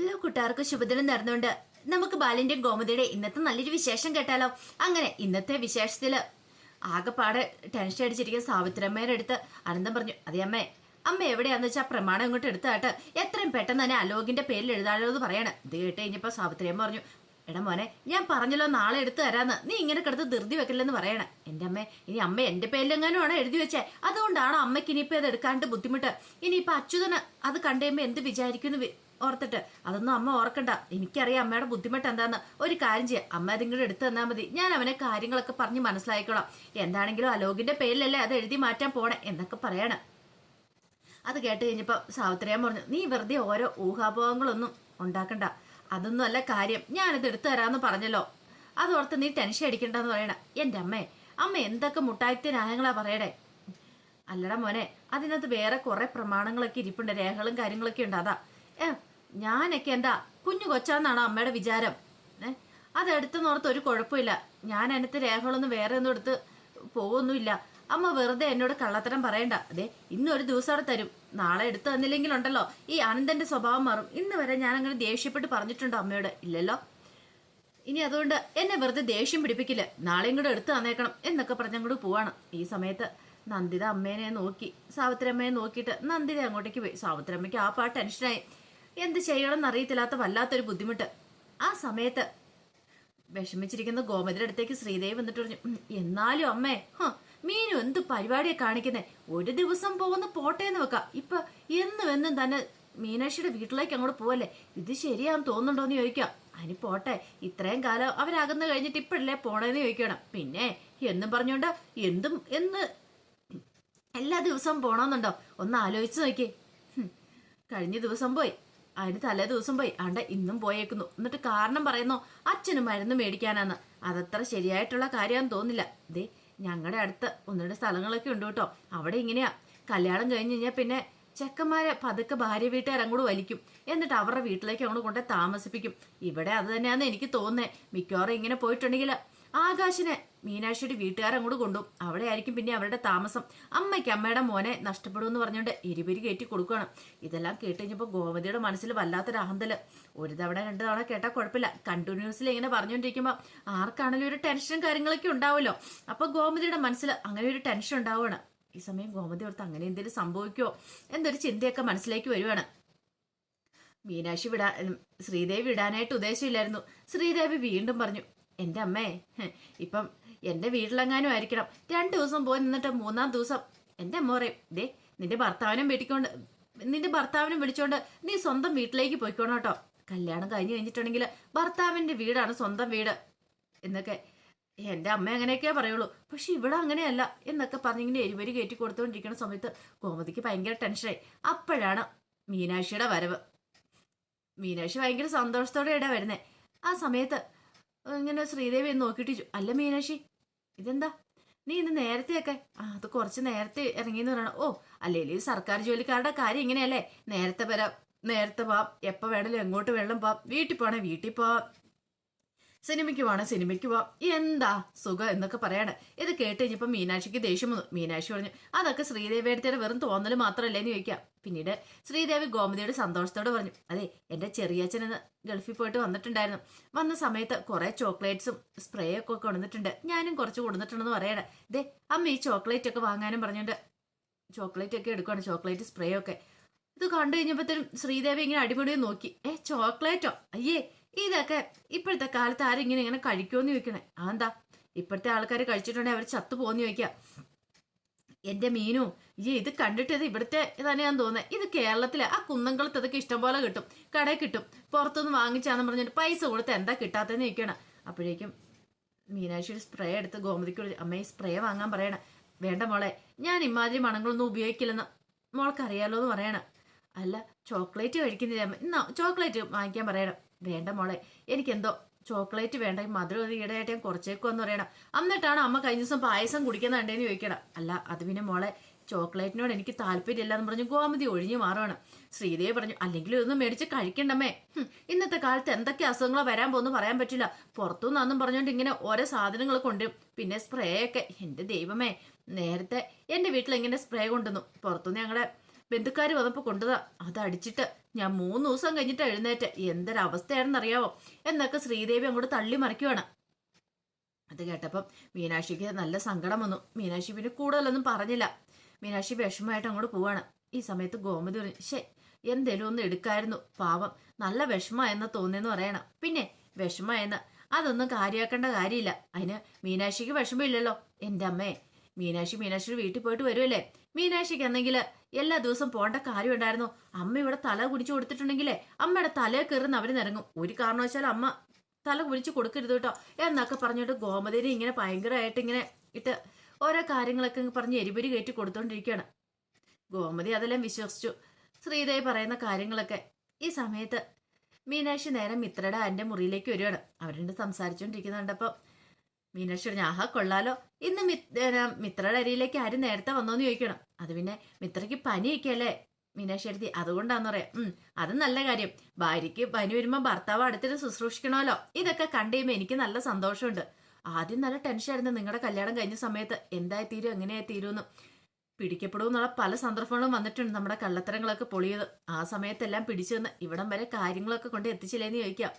എല്ലാ കൂട്ടുകാർക്കും ശുഭദിനം നടന്നുകൊണ്ട് നമുക്ക് ബാലിന്റെയും ഗോമതിയുടെ ഇന്നത്തെ നല്ലൊരു വിശേഷം കേട്ടാലോ? അങ്ങനെ ഇന്നത്തെ വിശേഷത്തിൽ ആകെപ്പാടെ ടെൻഷൻ അടിച്ചിരിക്കുന്ന സാവിത്രമ്മയുടെ അടുത്ത് അനന്തം പറഞ്ഞു അതെ അമ്മേ അമ്മ എവിടെയാന്ന് വെച്ചാൽ പ്രമാണം ഇങ്ങോട്ട് എടുത്താട്ട് എത്രയും പെട്ടെന്ന് തന്നെ അലോകിന്റെ പേരിൽ എഴുതാനോ എന്ന് പറയണം. ഇത് കേട്ട് കഴിഞ്ഞപ്പോ സാവിത്രിയമ്മ പറഞ്ഞു എടാ മോനെ ഞാൻ പറഞ്ഞല്ലോ നാളെ എടുത്തു തരാന്ന്. നീ ഇങ്ങനെ കിടത്ത് ധൃതി വെക്കില്ലെന്ന് പറയണേ. എന്റെ അമ്മ ഇനി അമ്മ എന്റെ പേരിലെങ്ങാനും ആണോ എഴുതി വെച്ചേ. അതുകൊണ്ടാണോ അമ്മയ്ക്ക് ഇനിയിപ്പോ അത് എടുക്കാണ്ട് ബുദ്ധിമുട്ട്? ഇനിയിപ്പോ അച്യുതന് അത് കണ്ടുകഴിയുമ്പോ എന്ത് വിചാരിക്കുന്നു ഓർത്തിട്ട് അതൊന്നും അമ്മ ഓർക്കണ്ട. എനിക്കറിയാം അമ്മയുടെ ബുദ്ധിമുട്ട് എന്താന്ന്. ഒരു കാര്യം ചെയ്യാം. അമ്മ അതിങ്ങോട്ട് എടുത്തു തന്നാൽ മതി. ഞാൻ അവനെ കാര്യങ്ങളൊക്കെ പറഞ്ഞ് മനസ്സിലാക്കിക്കോളാം എന്താണെങ്കിലും അലോകിന്റെ പേരിലല്ലേ അത് എഴുതി മാറ്റാൻ പോണേ എന്നൊക്കെ പറയാണ്. അത് കേട്ട് കഴിഞ്ഞപ്പോൾ സാവിത്രിയാൻ പറഞ്ഞു നീ വെറുതെ ഓരോ ഊഹാഭോഗങ്ങളൊന്നും ഉണ്ടാക്കണ്ട. അതൊന്നും അല്ല കാര്യം. ഞാനത് എടുത്തു തരാമെന്ന് പറഞ്ഞല്ലോ. അതോർത്ത് നീ ടെൻഷൻ അടിക്കണ്ടെന്ന് പറയണ. എന്റെ അമ്മേ അമ്മ എന്തൊക്കെ മുട്ടായത്തെ ന്യായങ്ങളാ പറയടേ അല്ലട മോനെ അതിനകത്ത് വേറെ കുറെ പ്രമാണങ്ങളൊക്കെ ഇരിപ്പുണ്ട്. രേഖകളും കാര്യങ്ങളൊക്കെ ഉണ്ട്. അതാ. ഞാനൊക്കെ എന്താ കുഞ്ഞു കൊച്ചാന്നാണോ അമ്മയുടെ വിചാരം? ഏ? അതെടുത്തെന്നോർത്ത് ഒരു കുഴപ്പമില്ല. ഞാൻ അതിനകത്ത് രേഖകളൊന്നും വേറെ ഒന്നും എടുത്ത് പോവൊന്നുമില്ല. അമ്മ വെറുതെ എന്നോട് കള്ളത്തരം പറയണ്ട. അതെ ഇന്ന് ഒരു ദിവസം അവിടെ തരും. നാളെ എടുത്തു തന്നില്ലെങ്കിലുണ്ടല്ലോ. ഈ ആനന്ദന്റെ സ്വഭാവം മാറും. ഇന്ന് വരെ ഞാൻ അങ്ങനെ ദേഷ്യപ്പെട്ട് പറഞ്ഞിട്ടുണ്ടോ അമ്മയോട്? ഇല്ലല്ലോ. ഇനി അതുകൊണ്ട് എന്നെ വെറുതെ ദേഷ്യം പിടിപ്പിക്കില്ല. നാളെയും കൂടെ എടുത്തു തന്നേക്കണം എന്നൊക്കെ പറഞ്ഞങ്ങോട്ട് പോവാണ്. ഈ സമയത്ത് നന്ദിത അമ്മേനെ നോക്കി സാവിത്രി അമ്മയെ നോക്കിയിട്ട് നന്ദിത അങ്ങോട്ടേക്ക് പോയി. സാവിത്രി അമ്മയ്ക്ക് ആ പാട്ട് ടെൻഷനായി. എന്ത് ചെയ്യണമെന്ന് എന്നറിയത്തില്ലാത്ത വല്ലാത്തൊരു ബുദ്ധിമുട്ട്. ആ സമയത്ത് വിഷമിച്ചിരിക്കുന്ന ഗോമതിയുടെ അടുത്തേക്ക് ശ്രീദേവി വന്നിട്ട് പറഞ്ഞു എന്നാലും അമ്മേ മീനു എന്ത് പരിപാടിയാണ് കാണിക്കുന്നേ? ഒരു ദിവസം പോകുന്ന പോട്ടേന്ന് വെക്കാം. ഇപ്പൊ എന്നും എന്നും തന്നെ മീനാക്ഷിയുടെ വീട്ടിലേക്ക് അങ്ങോട്ട് പോവല്ലേ? ഇത് ശരിയാന്ന് തോന്നുന്നുണ്ടോന്ന് ചോദിക്കാം. അതിന് പോട്ടെ ഇത്രയും കാലം അവരകന്ന് കഴിഞ്ഞിട്ട് ഇപ്പഴല്ലേ പോണേന്ന് ചോദിക്കണം. പിന്നെ എന്നും പറഞ്ഞോണ്ട് എന്തും എന്ന് എല്ലാ ദിവസവും പോണമെന്നുണ്ടോ ഒന്ന് ആലോചിച്ച് നോക്കിയേ. കഴിഞ്ഞ ദിവസം പോയി. അതിന് തലേ ദിവസം പോയി. ആണ്ട ഇന്നും പോയേക്കുന്നു. എന്നിട്ട് കാരണം പറയുന്നു? അച്ഛന് മരുന്ന് മേടിക്കാനാന്ന്. അതത്ര ശരിയായിട്ടുള്ള കാര്യമാണെന്ന് തോന്നില്ല. ദേ ഞങ്ങളുടെ അടുത്ത് ഒന്ന് രണ്ട് സ്ഥലങ്ങളൊക്കെ ഉണ്ട് കേട്ടോ. അവിടെ ഇങ്ങനെയാ. കല്യാണം കഴിഞ്ഞ് കഴിഞ്ഞാൽ പിന്നെ ചെക്കന്മാരെ പതുക്കെ ഭാര്യ വീട്ടുകാർ അങ്ങോട്ട് വലിക്കും. എന്നിട്ട് അവരുടെ വീട്ടിലേക്ക് അങ്ങോട്ട് കൊണ്ട് താമസിപ്പിക്കും. ഇവിടെ അത് തന്നെയാന്ന് എനിക്ക് തോന്നുന്നേ. മിക്കവാറും ഇങ്ങനെ പോയിട്ടുണ്ടെങ്കിൽ ആകാശിനെ മീനാക്ഷിയുടെ വീട്ടുകാരങ്ങോട്ട് കൊണ്ടുപോകും അവിടെ ആയിരിക്കും പിന്നെ അവരുടെ താമസം. അമ്മയ്ക്ക് അമ്മയുടെ മോനെ നഷ്ടപ്പെടുമെന്ന് പറഞ്ഞുകൊണ്ട് എരിപെരി കയറ്റി കൊടുക്കുകയാണ്. ഇതെല്ലാം കേട്ട് കഴിഞ്ഞപ്പോൾ ഗോമതിയുടെ മനസ്സിൽ വല്ലാത്തൊരു അഹന്തൽ. ഒരു തവണ രണ്ട് തവണ കേട്ടാൽ കുഴപ്പമില്ല. കണ്ടിന്യൂസിൽ ഇങ്ങനെ പറഞ്ഞുകൊണ്ടിരിക്കുമ്പോൾ ആർക്കാണെങ്കിലും ഒരു ടെൻഷനും കാര്യങ്ങളൊക്കെ ഉണ്ടാവുമല്ലോ. അപ്പോൾ ഗോമതിയുടെ മനസ്സിൽ അങ്ങനെ ഒരു ടെൻഷൻ ഉണ്ടാവുകയാണ്. ഈ സമയം ഗോമതി ഓർത്ത് അങ്ങനെ എന്തെങ്കിലും സംഭവിക്കുമോ എന്തൊരു ചിന്തയൊക്കെ മനസ്സിലേക്ക് വരുവാണ്. മീനാക്ഷി വിടാ ശ്രീദേവി വിടാനായിട്ട് ഉദ്ദേശമില്ലായിരുന്നു ശ്രീദേവി വീണ്ടും പറഞ്ഞു എന്റെ അമ്മേ ഇപ്പം എന്റെ വീട്ടിലെങ്ങാനും ആയിരിക്കണം. രണ്ട് ദിവസം പോയി നിന്നിട്ട് മൂന്നാം ദിവസം എന്റെ അമ്മ പറയും ദേ നിന്റെ ഭർത്താവിനും വീട്ടിക്കൊണ്ട് നിന്റെ ഭർത്താവിനും വിളിച്ചോണ്ട് നീ സ്വന്തം വീട്ടിലേക്ക് പോയിക്കോണം കേട്ടോ. കല്യാണം കഴിഞ്ഞ് കഴിഞ്ഞിട്ടുണ്ടെങ്കിൽ ഭർത്താവിന്റെ വീടാണ് സ്വന്തം വീട്. എന്നൊക്കെ എന്റെ അമ്മ അങ്ങനെയൊക്കെ പറയുള്ളൂ. പക്ഷെ ഇവിടെ അങ്ങനെയല്ല എന്നൊക്കെ പറഞ്ഞിങ്ങനെ എരിവരി കയറ്റി കൊടുത്തുകൊണ്ടിരിക്കുന്ന സമയത്ത് ഗോമതിക്ക് ഭയങ്കര ടെൻഷനായി അപ്പോഴാണ് മീനാക്ഷിയുടെ വരവ്. മീനാക്ഷി ഭയങ്കര സന്തോഷത്തോടെയാണ് വരുന്നേ. ആ സമയത്ത് ഇങ്ങനെ ശ്രീദേവി നോക്കിയിട്ട് അല്ല മീനാക്ഷി ഇതെന്താ? നീ ഇന്ന് നേരത്തെയൊക്കെ ആ അത് കുറച്ച് നേരത്തെ ഇറങ്ങിയെന്ന് പറയണം. ഓ അല്ലെങ്കിൽ സർക്കാർ ജോലിക്കാരുടെ കാര്യം ഇങ്ങനെയല്ലേ? നേരത്തെ വരാം നേരത്തെ പോവാം എപ്പോൾ വേണമെങ്കിലും എങ്ങോട്ട് വേണം പോവാം. വീട്ടിൽ പോകണേ വീട്ടിൽ പോവാം. സിനിമയ്ക്ക് പോണേ സിനിമയ്ക്ക് പോവാം. എന്താ സുഖം എന്നൊക്കെ പറയാണ്. ഇത് കേട്ട് കഴിഞ്ഞപ്പോൾ മീനാക്ഷിക്ക് ദേഷ്യം വന്നു. മീനാക്ഷി പറഞ്ഞു അതൊക്കെ ശ്രീദേവി എടുത്തയുടെ വെറും തോന്നൽ മാത്രമല്ലേ എന്ന് ചോദിക്കാം. പിന്നീട് ശ്രീദേവി ഗോമതിയുടെ സന്തോഷത്തോടെ പറഞ്ഞു അതെ എന്റെ ചെറിയച്ഛൻ ഇന്ന് ഗൾഫിൽ പോയിട്ട് വന്നിട്ടുണ്ടായിരുന്നു. വന്ന സമയത്ത് കുറേ ചോക്ലേറ്റ്സും സ്പ്രേ ഒക്കെ കൊണ്ടുവന്നിട്ടുണ്ട്. ഞാനും കുറച്ച് കൊടുത്തിട്ടുണ്ടെന്ന് പറയണേ. ദേ അമ്മ ഈ ചോക്ലേറ്റ് ഒക്കെ വാങ്ങാനും പറഞ്ഞുകൊണ്ട് ചോക്ലേറ്റ് ഒക്കെ എടുക്കുകയാണ് ചോക്ലേറ്റ് സ്പ്രേ ഒക്കെ. ഇത് കണ്ടു കഴിഞ്ഞപ്പോഴത്തേനും ശ്രീദേവി ഇങ്ങനെ അടിപൊളി നോക്കി. ഏ ചോക്ലേറ്റോ? അയ്യേ ഇതൊക്കെ ഇപ്പോഴത്തെ കാലത്ത് ആരും ഇങ്ങനെ ഇങ്ങനെ കഴിക്കുമെന്ന് ചോദിക്കണേ? അതെന്താ? ഇപ്പോഴത്തെ ആൾക്കാർ കഴിച്ചിട്ടുണ്ടെങ്കിൽ അവർ ചത്തു പോകുന്ന ചോദിക്കാം എന്റെ മീനു ഈ ഇത് കണ്ടിട്ട് ഇത് ഇവിടുത്തെ തന്നെയാന്ന് തോന്നുന്നത് ഇത് കേരളത്തിലെ ആ കുന്നംകുളത്ത് ഇതൊക്കെ ഇഷ്ടംപോലെ കിട്ടും. കടയിൽ കിട്ടും. പുറത്തുനിന്ന് വാങ്ങിച്ചാന്ന് പറഞ്ഞിട്ട് പൈസ കൊടുത്ത് എന്താ കിട്ടാത്തതെന്ന് ചോദിക്കണം. അപ്പോഴേക്കും മീനാക്ഷി സ്പ്രേ എടുത്ത് ഗോമതിക്ക് വിളിച്ചു അമ്മ ഈ സ്പ്രേ വാങ്ങാൻ പറയണം. വേണ്ട മോളെ ഞാൻ ഇമാതിരി മണങ്ങളൊന്നും ഉപയോഗിക്കില്ലെന്ന് മോൾക്കറിയാലോ എന്ന് പറയണം. അല്ല ചോക്ലേറ്റ് കഴിക്കുന്നില്ല ചോക്ലേറ്റ് വാങ്ങിക്കാൻ പറയണം. വേണ്ട മോളെ എനിക്കെന്തോ ചോക്ലേറ്റ് വേണ്ട ഈ മധുരം അത് ഈടായിട്ട് ഞാൻ കുറച്ചേക്കുമെന്ന് പറയണം. എന്നിട്ടാണ് അമ്മ കഴിഞ്ഞ ദിവസം പായസം കുടിക്കുന്ന കണ്ടേന്ന് ചോദിക്കണം അല്ല അത് പിന്നെ മോളെ ചോക്ലേറ്റിനോട് എനിക്ക് താല്പര്യമില്ല എന്ന് പറഞ്ഞു ഗോമതി ഒഴിഞ്ഞു മാറുകയാണ് ശ്രീദേവി പറഞ്ഞു അല്ലെങ്കിൽ ഇതൊന്നും മേടിച്ച് കഴിക്കണ്ടമ്മേ. ഇന്നത്തെ കാലത്ത് എന്തൊക്കെ അസുഖങ്ങളോ വരാൻ പോകുന്നു പറയാൻ പറ്റില്ല. പുറത്തുനിന്നും പറഞ്ഞുകൊണ്ട് ഇങ്ങനെ ഓരോ സാധനങ്ങൾ കൊണ്ടുവരും പിന്നെ സ്പ്രേ ഒക്കെ എന്റെ ദൈവമേ നേരത്തെ എന്റെ വീട്ടിൽ ഇങ്ങനെ സ്പ്രേ കൊണ്ടുവന്നു. പുറത്തുനിന്ന് ഞങ്ങളുടെ ബന്ധുക്കാർ വന്നപ്പോൾ കൊണ്ടുതാ. അത് അടിച്ചിട്ട് ഞാൻ മൂന്ന് ദിവസം കഴിഞ്ഞിട്ട് എഴുന്നേറ്റ്. എന്തൊരവസ്ഥയാണെന്ന് അറിയാവോ എന്നൊക്കെ ശ്രീദേവി അങ്ങോട്ട് തള്ളി മറിക്കുവാണ്. അത് കേട്ടപ്പം മീനാക്ഷിക്ക് നല്ല സങ്കടം വന്നു. മീനാക്ഷി പിന്നെ കൂടുതലൊന്നും പറഞ്ഞില്ല. മീനാക്ഷി വിഷമമായിട്ട് അങ്ങോട്ട് പോവാണ്. ഈ സമയത്ത് ഗോമതി പറഞ്ഞു ശേ എന്തേലും ഒന്ന് എടുക്കായിരുന്നു. പാവം നല്ല വിഷമമായെന്ന് തോന്നിയെന്ന് പറയണം. പിന്നെ വിഷമമായെന്ന് അതൊന്നും കാര്യമാക്കേണ്ട കാര്യമില്ല. അതിന് മീനാക്ഷിക്ക് വിഷമമില്ലല്ലോ. എന്റെ അമ്മേ മീനാക്ഷി മീനാക്ഷിയുടെ വീട്ടിൽ പോയിട്ട് വരുമല്ലേ മീനാക്ഷിക്ക് എന്നെങ്കിൽ എല്ലാ ദിവസവും പോണ്ട കാര്യം ഉണ്ടായിരുന്നു അമ്മ ഇവിടെ തല കുടിച്ചു കൊടുത്തിട്ടുണ്ടെങ്കിലേ അമ്മയുടെ തലയെ കയറുന്ന അവർ നിറങ്ങും. ഒരു കാരണവശാലും അമ്മ തല കുടിച്ചു കൊടുക്കരുത് കേട്ടോ എന്നൊക്കെ പറഞ്ഞിട്ട് ഗോമതിനെ ഇങ്ങനെ ഭയങ്കരമായിട്ട് ഇങ്ങനെ ഇട്ട് ഓരോ കാര്യങ്ങളൊക്കെ പറഞ്ഞ് എരിപൊരി കയറ്റി കൊടുത്തോണ്ടിരിക്കുകയാണ് ഗോമതി അതെല്ലാം വിശ്വസിച്ചു. ശ്രീദേവി പറയുന്ന കാര്യങ്ങളൊക്കെ ഈ സമയത്ത് മീനാക്ഷി നേരം മിത്രയുടെ അന്റെ മുറിയിലേക്ക് വരികയാണ്. അവരുണ്ട് സംസാരിച്ചുകൊണ്ടിരിക്കുന്നുണ്ടപ്പോൾ മീനാക്ഷി പറഞ്ഞു ആഹാ കൊള്ളാലോ. ഇന്ന് മിത്രയുടെ അരിയിലേക്ക് ആരും നേരത്തെ വന്നോന്ന് ചോദിക്കണം. അത് പിന്നെ മിത്രയ്ക്ക് പനിയൊക്കെ അല്ലേ? മീനാക്ഷി എടുത്തി അതുകൊണ്ടാന്ന് പറയാം. ഉം അത് നല്ല കാര്യം. ഭാര്യയ്ക്ക് പനി വരുമ്പോൾ ഭർത്താവ് അടുത്തിട്ട് ശുശ്രൂഷിക്കണമല്ലോ. ഇതൊക്കെ കണ്ടുകഴിയുമ്പോൾ എനിക്ക് നല്ല സന്തോഷമുണ്ട്. ആദ്യം നല്ല ടെൻഷൻ ആയിരുന്നു നിങ്ങളുടെ കല്യാണം കഴിഞ്ഞ സമയത്ത്. എന്തായി തീരും എങ്ങനെയായി തീരുമെന്ന് പിടിക്കപ്പെടുമെന്നുള്ള പല സന്ദർഭങ്ങളും വന്നിട്ടുണ്ട് നമ്മുടെ കള്ളത്തരങ്ങളൊക്കെ പൊളിയത്. ആ സമയത്തെല്ലാം പിടിച്ചു വന്ന് ഇവിടം വരെ കാര്യങ്ങളൊക്കെ കൊണ്ട് എത്തിച്ചില്ലേന്ന് ചോദിക്കാം.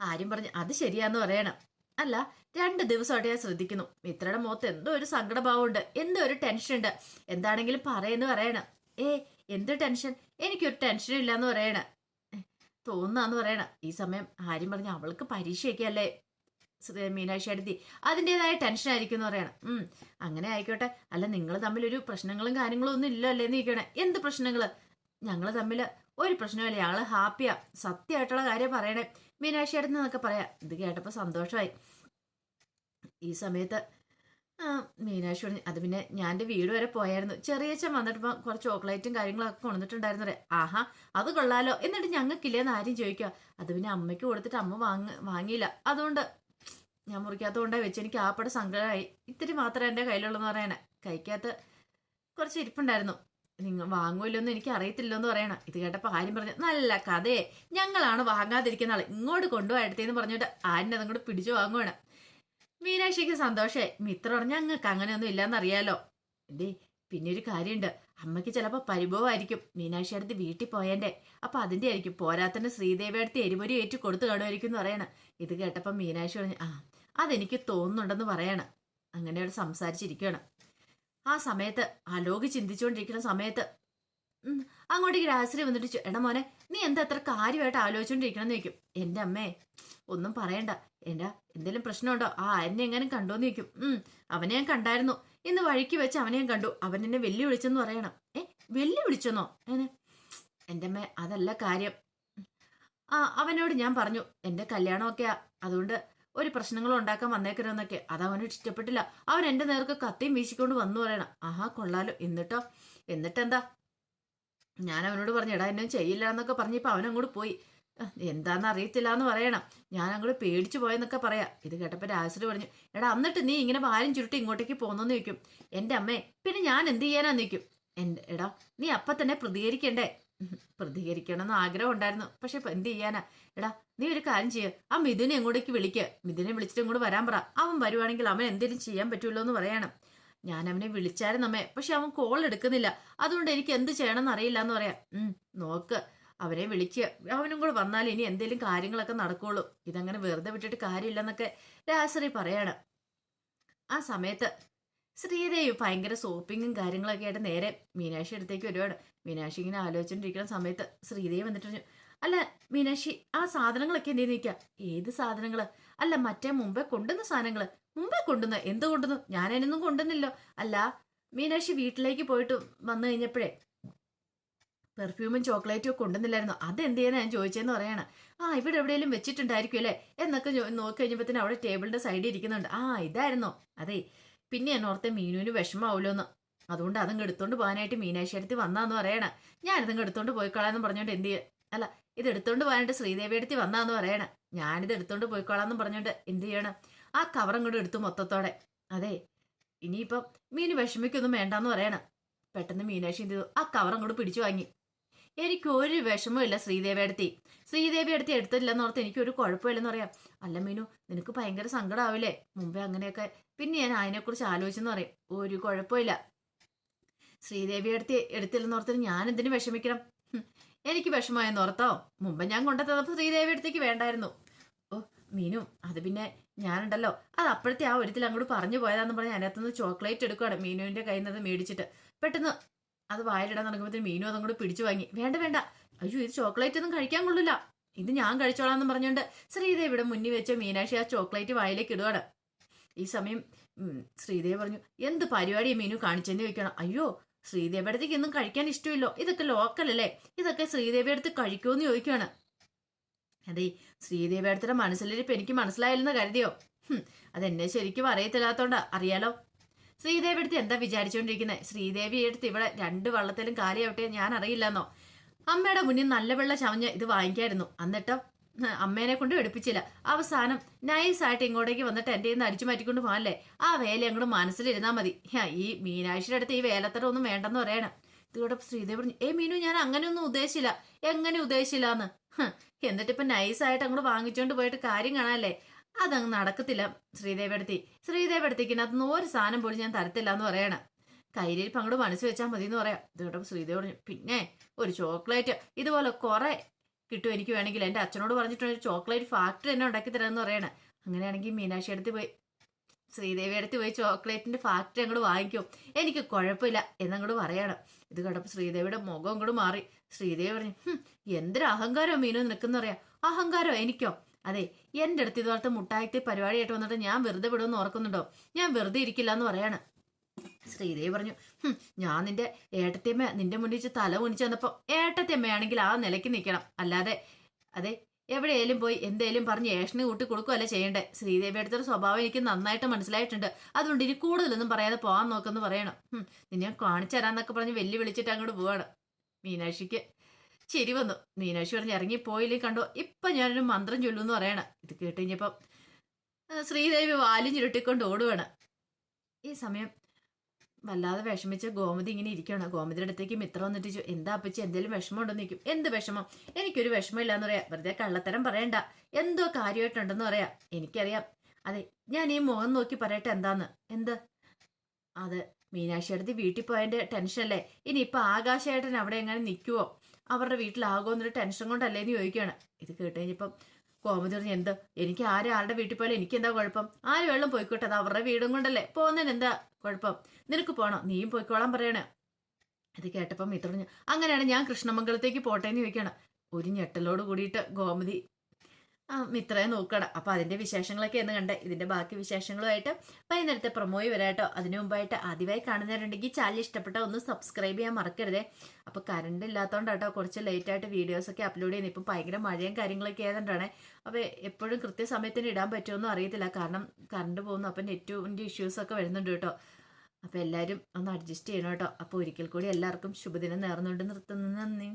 ആരും പറഞ്ഞു അത് ശരിയാന്ന് പറയണം. അല്ല രണ്ട് ദിവസമായിട്ട് ഞാൻ ശ്രദ്ധിക്കുന്നു. മിത്രയുടെ മുഖത്ത് എന്തോ ഒരു സങ്കടഭാവമുണ്ട് എന്തോ ഒരു ടെൻഷൻ ഉണ്ട് എന്താണെങ്കിലും പറയുന്നു പറയണം. ഏ എന്ത് ടെൻഷൻ? എനിക്കൊരു ടെൻഷനും ഇല്ലാന്ന് പറയണ. തോന്നാന്ന് പറയണ. ഈ സമയം ആര്യം പറഞ്ഞ അവൾക്ക് പരീക്ഷയൊക്കെ അല്ലേ? മീനാക്ഷി അടുത്തി അതിന്റെതായ ടെൻഷൻ ആയിരിക്കും എന്ന് പറയണം. ഉം അങ്ങനെ ആയിക്കോട്ടെ. അല്ല നിങ്ങൾ തമ്മിൽ ഒരു പ്രശ്നങ്ങളും കാര്യങ്ങളും ഒന്നും ഇല്ല അല്ലേ നീക്കണേ എന്ത് പ്രശ്നങ്ങൾ? ഞങ്ങൾ തമ്മിൽ ഒരു പ്രശ്നമില്ല ഞങ്ങൾ ഹാപ്പിയാ. സത്യമായിട്ടുള്ള കാര്യം പറയണേ. മീനാക്ഷി അടുത്ത് എന്നൊക്കെ പറയാം. ഇത് കേട്ടപ്പോൾ സന്തോഷമായി ഈ സമയത്ത് മീനാക്ഷി പറഞ്ഞു അത് പിന്നെ ഞാൻ എന്റെ വീട് വരെ പോയായിരുന്നു. ചെറിയ ചെറിയച്ഛൻ വന്നിട്ടപ്പോൾ കുറച്ച് ചോക്ലേറ്റും കാര്യങ്ങളൊക്കെ കൊണ്ടുവന്നിട്ടുണ്ടായിരുന്നു ആഹാ അത് കൊള്ളാലോ. എന്നിട്ട് ഞങ്ങൾക്കില്ലേന്ന് ആരും ചോദിക്കുക അത് പിന്നെ അമ്മയ്ക്ക് കൊടുത്തിട്ട് അമ്മ വാങ്ങ വാങ്ങിയില്ല. അതുകൊണ്ട് ഞാൻ മുറിക്കാത്തതുകൊണ്ടായി വെച്ച് എനിക്ക് ആപ്പടെ സങ്കടമായി. ഇത്തിരി മാത്രമേ എന്റെ കയ്യിലുള്ളൂ പറയണേ. കഴിക്കാത്ത കുറച്ച് ഇരിപ്പുണ്ടായിരുന്നു. നിങ്ങൾ വാങ്ങുമല്ലോന്ന് എനിക്ക് അറിയത്തില്ലെന്ന് പറയണം. ഇത് കേട്ടപ്പോൾ ആര്യം പറഞ്ഞു നല്ല കഥയെ. ഞങ്ങളാണ് വാങ്ങാതിരിക്കുന്ന ആൾ ഇങ്ങോട്ട് കൊണ്ടുപോയെടുത്തേന്ന് പറഞ്ഞിട്ട് ആരിനെ അതും കൂടെ പിടിച്ചു വാങ്ങുവാണ്. മീനാക്ഷിക്ക് സന്തോഷേ മിത്ര പറഞ്ഞു ഞങ്ങൾക്ക് അങ്ങനെയൊന്നും ഇല്ലാന്ന് അറിയാലോ എന്തേ പിന്നെ ഒരു കാര്യമുണ്ട്. അമ്മയ്ക്ക് ചിലപ്പോൾ പരിഭവമായിരിക്കും മീനാക്ഷി അടുത്ത് വീട്ടിൽ പോയേണ്ടേ അപ്പൊ അതിന്റെ ആയിരിക്കും. പോരാത്തന്നെ ശ്രീദേവി അടുത്ത് എരിപൊരി ഏറ്റു കൊടുത്തു കാണുമായിരിക്കും എന്ന് പറയണം. ഇത് കേട്ടപ്പോൾ മീനാക്ഷി പറഞ്ഞു ആ അതെനിക്ക് തോന്നുന്നുണ്ടെന്ന് പറയണം. അങ്ങനെ അവിടെ സംസാരിച്ചിരിക്കുകയാണ് ആ സമയത്ത് അലോക് ചിന്തിച്ചുകൊണ്ടിരിക്കുന്ന സമയത്ത് അങ്ങോട്ടേക്ക് രാശ്രീ വന്നിട്ട് എടാ മോനെ നീ എന്താ അത്ര കാര്യമായിട്ട് ആലോചിച്ചുകൊണ്ടിരിക്കണം എന്ന് ചോദിക്കും. എന്റെ അമ്മേ ഒന്നും പറയണ്ട. എന്റെ എന്തെങ്കിലും പ്രശ്നമുണ്ടോ? ആ എന്നെ എങ്ങനെ കണ്ടോന്ന് ചോദിക്കും. അവനെ ഞാൻ കണ്ടായിരുന്നു. ഇന്ന് വഴിക്ക് വെച്ച് അവനെ ഞാൻ കണ്ടു. അവൻ എന്നെ വെല്ലു വിളിച്ചെന്ന് പറയണം. ഏ വെല്ലു വിളിച്ചെന്നോ ഏനെ എന്റെ അമ്മേ അതല്ല കാര്യം. ആ അവനോട് ഞാൻ പറഞ്ഞു എന്റെ കല്യാണമൊക്കെയാ. അതുകൊണ്ട് ഒരു പ്രശ്നങ്ങളും ഉണ്ടാക്കാൻ വന്നേക്കരുതെന്നൊക്കെ. അത് ഇഷ്ടപ്പെട്ടില്ല. അവൻ എന്റെ നേർക്ക് കത്തിയും വീശിക്കൊണ്ട് വന്നു പറയണം. ആഹാ കൊള്ളാലോ. എന്നിട്ടോ? എന്നിട്ടെന്താ? ഞാൻ അവനോട് പറഞ്ഞു എടാ എന്നെ ചെയ്യില്ല എന്നൊക്കെ പറഞ്ഞപ്പോ അവൻ അങ്ങോട്ട് പോയി. എന്താന്ന് അറിയത്തില്ല എന്ന് പറയണം. ഞാൻ അങ്ങോട്ട് പേടിച്ചു പോയെന്നൊക്കെ പറയാ. ഇത് കേട്ടപ്പോ രാജശ്രീ പറഞ്ഞു എടാ എന്നിട്ട് നീ ഇങ്ങനെ വാരം ചുരുട്ടി ഇങ്ങോട്ടേക്ക് പോന്നെന്ന് ചോദിക്കും. എന്റെ അമ്മേ പിന്നെ ഞാൻ എന്ത് ചെയ്യാനാന്ന് നിൽക്കും എടാ നീ അപ്പൊ തന്നെ പ്രതികരിക്കണ്ടേ? ഉം, പ്രതികരിക്കണമെന്ന് ആഗ്രഹം ഉണ്ടായിരുന്നു പക്ഷെ ഇപ്പൊ എന്ത് ചെയ്യാനാ? എടാ നീ ഒരു കാര്യം ചെയ്യ. ആ മിഥുനെ ഇങ്ങോട്ടേക്ക് വിളിക്ക. മിഥുനെ വിളിച്ചിട്ട് ഇങ്ങോട്ട് വരാൻ പറ. അവൻ വരുവാണെങ്കിൽ അവൻ എന്തെങ്കിലും ചെയ്യാൻ പറ്റുമല്ലോ എന്ന് പറയണം. ഞാൻ അവനെ വിളിച്ചായിരുന്നു അമ്മേ. പക്ഷെ അവൻ കോൾ എടുക്കുന്നില്ല. അതുകൊണ്ട് എനിക്ക് എന്ത് ചെയ്യണമെന്ന് അറിയില്ല എന്ന് പറയാം. ഉം നോക്ക്. അവനെ വിളിക്കുക അവനും കൂടെ വന്നാൽ ഇനി എന്തെങ്കിലും കാര്യങ്ങളൊക്കെ നടക്കുള്ളൂ. ഇതങ്ങനെ വെറുതെ വിട്ടിട്ട് കാര്യമില്ലെന്നൊക്കെ രാസറി പറയാണ്. ആ സമയത്ത് ശ്രീദേവി ഭയങ്കര സോപ്പിങ്ങും കാര്യങ്ങളൊക്കെ ആയിട്ട് നേരെ മീനാക്ഷി അടുത്തേക്ക് വരുവാണ്. മീനാക്ഷി ഇങ്ങനെ ആലോചിച്ചുകൊണ്ടിരിക്കുന്ന സമയത്ത് ശ്രീദേവി വന്നിട്ട് അല്ല മീനാക്ഷി ആ സാധനങ്ങളൊക്കെ എന്തേ നിൽക്കുക ഏത് സാധനങ്ങൾ? അല്ല മറ്റേ മുമ്പേ കൊണ്ടുവന്ന സാധനങ്ങൾ? മുമ്പേ കൊണ്ടുവന്ന? എന്ത് കൊണ്ടുവന്നു? ഞാൻ അതിനൊന്നും കൊണ്ടുവന്നില്ലോ അല്ല മീനാക്ഷി വീട്ടിലേക്ക് പോയിട്ട് വന്നു കഴിഞ്ഞപ്പോഴേ പെർഫ്യൂമും ചോക്ലേറ്റും ഒക്കെ കൊണ്ടുവന്നില്ലായിരുന്നു? അതെന്ത് ചെയ്യാൻ ഞാൻ ചോദിച്ചതെന്ന് പറയണം. ആ ഇവിടെ എവിടെയെങ്കിലും വെച്ചിട്ടുണ്ടായിരിക്കും അല്ലേ? എന്നൊക്കെ നോക്കി തന്നെ അവിടെ ടേബിളിന്റെ സൈഡിൽ ഇരിക്കുന്നുണ്ട്. ആ ഇതായിരുന്നോ. അതെ പിന്നെ എന്നോർത്തെ മീനുവിന് വിഷമാവൂലോന്ന്. അതുകൊണ്ട് അതങ്ങ് എടുത്തോണ്ട് പോകാനായിട്ട് മീനാക്ഷി വന്നാന്ന് പറയണ. ഞാനിതങ്ങ് എടുത്തോണ്ട് പോയിക്കോളാന്ന് പറഞ്ഞോണ്ട് എന്ത് ചെയ്യ- അല്ല ഇത് എടുത്തോണ്ട് പോകാനായിട്ട് ശ്രീദേവി അടുത്ത് വന്നാന്ന് പറയണ. ഞാനിത് എടുത്തോണ്ട് പോയിക്കോളാന്ന് പറഞ്ഞോണ്ട് എന്ത് ചെയ്യണം? ആ കവറും കൂടെ എടുത്തു മൊത്തത്തോടെ. അതെ ഇനിയിപ്പം മീന് വിഷമിക്കൊന്നും വേണ്ടാന്ന് പറയണം. പെട്ടെന്ന് മീനാക്ഷി എന്ത് ചെയ്തു? ആ കവറും കൂടെ പിടിച്ചു വാങ്ങി. എനിക്ക് ഒരു വിഷമവും ഇല്ല ശ്രീദേവി അടുത്തി. ശ്രീദേവി അടുത്ത് എടുത്തില്ലെന്ന് ഓർത്ത് എനിക്ക് ഒരു കുഴപ്പമില്ലെന്ന് പറയാം. അല്ല മീനു നിനക്ക് ഭയങ്കര സങ്കടമാവില്ലേ മുമ്പേ അങ്ങനെയൊക്കെ. പിന്നെ ഞാൻ അതിനെക്കുറിച്ച് ആലോചിച്ചെന്ന് പറയും. ഒരു കുഴപ്പമില്ല. ശ്രീദേവി അടുത്ത് എടുത്തില്ലെന്ന് ഓർത്തിന് ഞാൻ എന്തിനു വിഷമിക്കണം എനിക്ക് വിഷമമായെന്ന് ഓർത്തോ? മുമ്പ് ഞാൻ കൊണ്ടുത്തന്നപ്പോൾ ശ്രീദേവി അടുത്തേക്ക് വേണ്ടായിരുന്നു. ഓ മീനു അത് പിന്നെ ഞാനുണ്ടല്ലോ. അത് അപ്പോഴത്തെ ആ ഒരുത്തിൽ അങ്ങോട്ട് പറഞ്ഞു പോയതാന്ന് പറഞ്ഞ് അതിനകത്തുനിന്ന് ചോക്ലേറ്റ് എടുക്കുകയാണ് മീനുവിന്റെ കയ്യിൽ നിന്ന് മേടിച്ചിട്ട്. പെട്ടെന്ന് അത് വായിലിടാൻ തുടങ്ങുമ്പോഴത്തേന് മീനു അതങ്ങോട്ട് പിടിച്ചു വാങ്ങി. വേണ്ട വേണ്ട. അയ്യോ ഇത് ചോക്ലേറ്റ് ഒന്നും കഴിക്കാൻ കൊള്ളില്ല. ഇത് ഞാൻ കഴിച്ചോളാം കഴിച്ചോളാന്ന് പറഞ്ഞുകൊണ്ട് ഇവിടെ മുന്നിൽ വെച്ച മീനാക്ഷി ആ ചോക്ലേറ്റ് വായിലേക്ക് ഇടുകയാണ് ഈ സമയം ശ്രീദേവ് ശ്രീദേവി പറഞ്ഞു എന്ത് പരിപാടി മീനു കാണിച്ചെന്ന് ചോദിക്കണം. അയ്യോ ശ്രീദേവിയുടെ അടുത്തേക്ക് ഒന്നും കഴിക്കാൻ ഇഷ്ടമില്ലോ. ഇതൊക്കെ ലോക്കൽ അല്ലേ? ഇതൊക്കെ ശ്രീദേവിയുടെ അടുത്ത് കഴിക്കുമെന്ന് ചോദിക്കുകയാണ് അതെ ശ്രീദേവിയുടെ അടുത്തുള്ള മനസ്സിലിരിപ്പ് എനിക്ക് മനസ്സിലായില്ലെന്ന് കരുതിയോ? അതെന്നെ ശരിക്കും അറിയത്തില്ലാത്തോണ്ടാ. അറിയാലോ? ശ്രീദേവി അടുത്ത് എന്താ വിചാരിച്ചുകൊണ്ടിരിക്കുന്നത് ശ്രീദേവി എടുത്ത് ഇവിടെ രണ്ട് വള്ളത്തിലും കാലിയാവട്ടെ ഞാൻ അറിയില്ലെന്നോ അമ്മയുടെ മുന്നിൽ നല്ല വെള്ളം ചമഞ്ഞ് ഇത് വാങ്ങിക്കായിരുന്നു. എന്നിട്ടോ? അമ്മേനെ കൊണ്ട് എടുപ്പിച്ചില്ല. അവസാനം നൈസായിട്ട് ഇങ്ങോട്ടേക്ക് വന്നിട്ട് എന്റെ നിന്ന് അടിച്ചു മാറ്റിക്കൊണ്ട് പോകാനല്ലേ? ആ വേല അങ്ങോട്ട് മനസ്സിലിരുന്നാൽ മതി. ഈ മീനാഴ്ചയുടെ അടുത്ത് ഈ വേലത്തരം ഒന്നും വേണ്ടെന്ന് പറയണം. ഇതോടെ ശ്രീദേവി പറഞ്ഞു ഏ മീനു ഞാൻ അങ്ങനെയൊന്നും ഉദ്ദേശിച്ചില്ല. എങ്ങനെ ഉദ്ദേശിച്ചില്ല എന്ന് നൈസായിട്ട് അങ്ങോട്ട് വാങ്ങിച്ചോണ്ട് പോയിട്ട് കാര്യം കാണാല്ലേ അതങ്ങ് നടക്കത്തില്ല. ശ്രീദേവി അടുത്തി. ശ്രീദേവി അടുത്തേക്കിനകത്തുനിന്ന് ഒരു സാധനം പോലും ഞാൻ തരത്തില്ല എന്ന് പറയണം. കയ്യിലിരിപ്പ് അങ്ങോട്ട് മനസ്സ് വെച്ചാൽ മതി എന്ന് പറയാം. ഇതോടെ ശ്രീദേവി പറഞ്ഞു പിന്നെ ഒരു ചോക്ലേറ്റ് ഇതുപോലെ കുറെ കിട്ടും എനിക്ക് വേണമെങ്കിൽ. എന്റെ അച്ഛനോട് പറഞ്ഞിട്ടുണ്ട് ചോക്ലേറ്റ് ഫാക്ടറി തന്നെ ഉണ്ടാക്കി തരാമെന്ന് പറയണേ. അങ്ങനെയാണെങ്കിൽ മീനാക്ഷി അടുത്ത് പോയി ശ്രീദേവി അടുത്ത് പോയി ചോക്ലേറ്റിന്റെ ഫാക്ടറി അങ്ങോട്ട് വാങ്ങിക്കും. എനിക്ക് കുഴപ്പമില്ല എന്നങ്ങോട്ട് പറയണം. ഇത് കേട്ടപ്പോൾ ശ്രീദേവിയുടെ മുഖം അങ്ങോട്ട് മാറി. ശ്രീദേവി പറഞ്ഞു "ഹും, എന്തൊരു അഹങ്കാരോ മീനോ നിൽക്കുന്ന പറയാം. അഹങ്കാരോ എനിക്കോ? അതെ എന്റെ അടുത്ത് ഇതുപോലത്തെ മുട്ടായത്തെ പരിപാടിയായിട്ട് വന്നിട്ട് ഞാൻ വെറുതെ വിടുമെന്ന് ഓർക്കുന്നുണ്ടോ? ഞാൻ വെറുതെ ഇരിക്കില്ല എന്ന് പറയാണ്. ശ്രീദേവി പറഞ്ഞു ഞാൻ നിന്റെ ഏട്ടത്തിയമ്മ നിന്റെ മുന്നിൽ വെച്ച് തല ഒണിച്ച് വന്നപ്പോ ഏട്ടത്തിയമ്മയാണെങ്കിൽ ആ നിലയ്ക്ക് നിൽക്കണം. അല്ലാതെ അതെ എവിടെയെങ്കിലും പോയി എന്തേലും പറഞ്ഞ് ഏഷന് കൂട്ടി കൊടുക്കുകയല്ല ചെയ്യണ്ടേ? ശ്രീദേവി അടുത്തൊരു സ്വഭാവം എനിക്ക് നന്നായിട്ട് മനസ്സിലായിട്ടുണ്ട്. അതുകൊണ്ട് ഇനി കൂടുതലൊന്നും പറയാതെ പോകാൻ നോക്കെന്ന് പറയണം. നിന്നെ കാണിച്ചു തരാന്നൊക്കെ പറഞ്ഞ് വെല്ലു വിളിച്ചിട്ട് അങ്ങോട്ട് പോവാണ്. മീനാക്ഷിക്ക് ചിരി വന്നു. മീനാക്ഷി പറഞ്ഞ് ഇറങ്ങിപ്പോയില്ലേ കണ്ടോ? ഇപ്പൊ ഞാനൊരു മന്ത്രം ചൊല്ലുമെന്ന് പറയണം. ഇത് കേട്ട് കഴിഞ്ഞപ്പം ആ, ശ്രീദേവി വാലും ചുരുട്ടിക്കൊണ്ട് ഓടുവാണ്. ഈ സമയം വല്ലാതെ വിഷമിച്ച ഗോമതി ഇങ്ങനെ ഇരിക്കുകയാണ് ഗോമതിയുടെ അടുത്തേക്ക് മിത്രം വന്നിട്ട് ചോ- എന്താ അപ്പച്ചി എന്തെങ്കിലും വിഷമം ഉണ്ടെന്ന് നിൽക്കും എന്ത് വിഷമം? എനിക്കൊരു വിഷമമില്ലാന്ന് പറയാം. വെറുതെ കള്ളത്തരം പറയണ്ട. എന്തോ കാര്യമായിട്ടുണ്ടെന്ന് പറയാം. എനിക്കറിയാം. അതെ ഞാൻ ഈ മുഖം നോക്കി പറയട്ടെ എന്താന്ന്? എന്ത്? അത് മീനാക്ഷി അടുത്ത് വീട്ടിൽ പോയതിന്റെ ടെൻഷനല്ലേ. ഇനിയിപ്പൊ ആകാശേട്ടൻ അവിടെ എങ്ങനെ നിൽക്കുവോ? അവരുടെ വീട്ടിലാകുമെന്നൊരു ടെൻഷൻ കൊണ്ടല്ലേ എന്ന് ചോദിക്കുകയാണ്. ഇത് കേട്ട് കഴിഞ്ഞപ്പം കോമതി പറഞ്ഞു എന്ത്? എനിക്ക് ആരെ ആരുടെ വീട്ടിൽ പോയാലും എനിക്ക് എന്താ കുഴപ്പം? ആര് വെള്ളം പോയിക്കോട്ടെ അത് അവരുടെ വീടും കൊണ്ടല്ലേ. പോകുന്നതിന് എന്താ കുഴപ്പം? നിനക്ക് പോണോ? നീയും പോയിക്കോളാൻ പറയണേ. ഇത് കേട്ടപ്പം മിത്ര പറഞ്ഞു അങ്ങനെയാണ് ഞാൻ കൃഷ്ണമംഗലത്തേക്ക് പോട്ടെ എന്ന് ചോദിക്കുകയാണ്. ഒരു ഞെട്ടലോട് കൂടിയിട്ട് ഗോമതി മിത്രയെ നോക്കണം. അപ്പൊ അതിന്റെ വിശേഷങ്ങളൊക്കെ എന്ന് കണ്ട്. ഇതിന്റെ ബാക്കി വിശേഷങ്ങളുമായിട്ട് വൈകുന്നേരത്തെ പ്രൊമോയി വരാട്ടോ. അതിനു മുമ്പായിട്ട് ആദ്യമായി കാണുന്നവരുണ്ടെങ്കിൽ ചാനൽ ഇഷ്ടപ്പെട്ട ഒന്ന് സബ്സ്ക്രൈബ് ചെയ്യാൻ മറക്കരുതേ. അപ്പൊ കറണ്ട് ഇല്ലാത്തതുകൊണ്ടാട്ടോ കുറച്ച് ലേറ്റ് ആയിട്ട് വീഡിയോസ് ഒക്കെ അപ്ലോഡ് ചെയ്യുന്നത് ഇപ്പം ഭയങ്കര മഴയും കാര്യങ്ങളൊക്കെ ആയതുകൊണ്ടാണ്. അപ്പൊ എപ്പോഴും കൃത്യസമയത്തിന് ഇടാൻ പറ്റുമെന്നും അറിയത്തില്ല. കാരണം കറണ്ട് പോകുന്നു. അപ്പം നെറ്റിന്റെ ഇഷ്യൂസ് ഒക്കെ വരുന്നുണ്ട് കേട്ടോ. അപ്പൊ എല്ലാവരും ഒന്ന് അഡ്ജസ്റ്റ് ചെയ്യണം കേട്ടോ. അപ്പൊ ഒരിക്കൽ കൂടി എല്ലാവർക്കും ശുഭദിനം നേർന്നുകൊണ്ട് നിർത്തുന്നു. നന്ദി.